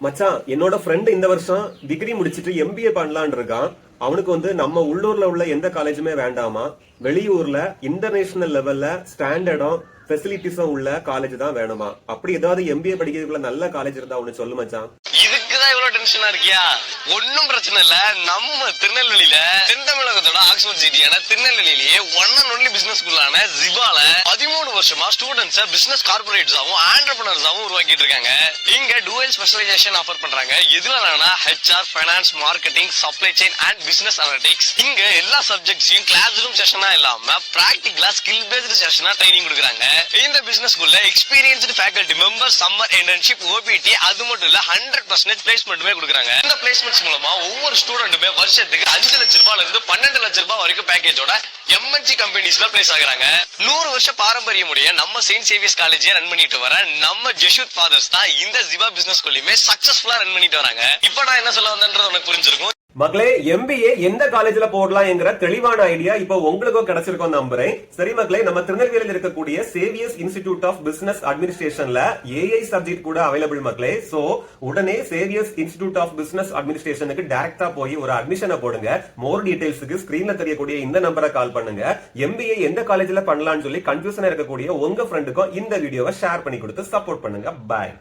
மச்சான் என்னோட ஃப்ரெண்டு இந்த வருஷம் டிகிரி முடிச்சிட்டு எம்பிஏ பண்ணலான்னு இருக்கான். அவனுக்கு வந்து நம்ம உள்ளூர்ல உள்ள எந்த காலேஜுமே வேண்டாமா? வெளியூர்ல இன்டர்நேஷனல் லெவல்ல ஸ்டாண்டர்டும் ஃபெசிலிட்டிஸும் உள்ள காலேஜ் தான் வேணுமா? அப்படி ஏதாவது எம்பிஏ படிக்கிறதுக்குள்ள நல்ல காலேஜ் இருந்தா அவனு சொல்லு மச்சான். இதுக்குதான் இவ்வளவு டென்ஷனா இருக்கியா? ஒன்னும் பிரச்சனை இல்ல. நம்ம திருநெல்வேலியில தென் தமிழகத்தோட ஆக்ஸ்போர்ட் சிட்டியான திருநெல்வேலியிலேயே அண்ட் ஒன்லி பிசினஸ் ஜிபால பதிமூணு வருஷமா ஸ்டூடெண்ட்ஸ் பிசினஸ் கார்பரேட்ஸாவும் ஆண்டர்பனர்ஸாவும் உருவாக்கிட்டு இருக்காங்க. இங்க டுவெல் ஸ்பெஷலைசேஷன் ஆஃபர் பண்றாங்க. எதுலனா HR finance marketing supply chain and business analytics இங்க எல்லா சப்ஜெக்ட்ஸையும் கிளாஸ் ரூம் செஷனா இல்லாம பிராக்டிகலா ஸ்கில் பேஸ்டு செஷனா ட்ரைனிங் கொடுக்குறாங்க. இந்த பிசினஸ் ஸ்கூல்ல experienced faculty member summer internship OPD அது மட்டும் இல்ல ஹண்ட்ரட் பர்சன்டேஜ் பிளேஸ்மெண்ட்டுமே கொடுக்குறாங்க. இந்த பிளேஸ்மெண்ட்ஸ் மூலமா ஒவ்வொரு ஸ்டூடெண்ட்டுமே வருஷத்துக்கு அஞ்சு லட்ச ரூபாயில இருந்து பன்னெண்டு லட்ச ரூபாய் வரைக்கும் பேக்கேஜோட எம்என்சி கம்பெனிஸ்ல பிளேஸ் ஆகுறாங்க. நூறு வருஷ பாரம்பரியமுடைய நம்ம செயின்ட் சேவியர்ஸ் காலேஜே ரன் பண்ணிட்டு வர நம்ம ஜெஷூத் ஃபாதர்ஸ் தான் இந்த ஜிபா பிசினஸ் ஸ்கூல்லையுமே சக்சஸ்ஃபுல்லா ரன் பண்ணிட்டு வராங்க. இப்போ நான் என்ன சொல்ல வந்தேன்றது உனக்கு புரிஞ்சிருக்கும். மக்களே எம்பிஏ எந்த காலேஜ்ல போடலாம்ங்கிற தெளிவான ஐடியா இப்போ உங்களுக்கும் கிடைச்சிருக்கும் நம்புறேன். சரி மக்களே நம்ம திருநெல்வேலியில் இருக்கக்கூடிய சேவியர்ஸ் இன்ஸ்டிடியூட் ஆஃப் பிசினஸ் அட்மினிஸ்ட்ரேஷன்ல ஏஐ சப்ஜெக்ட் கூட அவைலபிள் மக்களே. சோ உடனே சேவியர்ஸ் இன்ஸ்டிடியூட் ஆஃப் பிசினஸ் அட்மினிஸ்ட்ரேஷனுக்கு டைரக்டா போய் ஒரு அட்மிஷனை போடுங்க. மோர் டீடைல்ஸுக்கு ஸ்கிரீன்ல தெரியக்கூடிய இந்த நம்பரை கால் பண்ணுங்க. எம்பிஏ எந்த காலேஜ்ல பண்ணலாம்னு சொல்லி கன்ஃபியூஷனா இருக்கக்கூடிய உங்க ஃப்ரெண்டுக்கும் இந்த வீடியோவை ஷேர் பண்ணி கொடுத்து சப்போர்ட் பண்ணுங்க. பாய்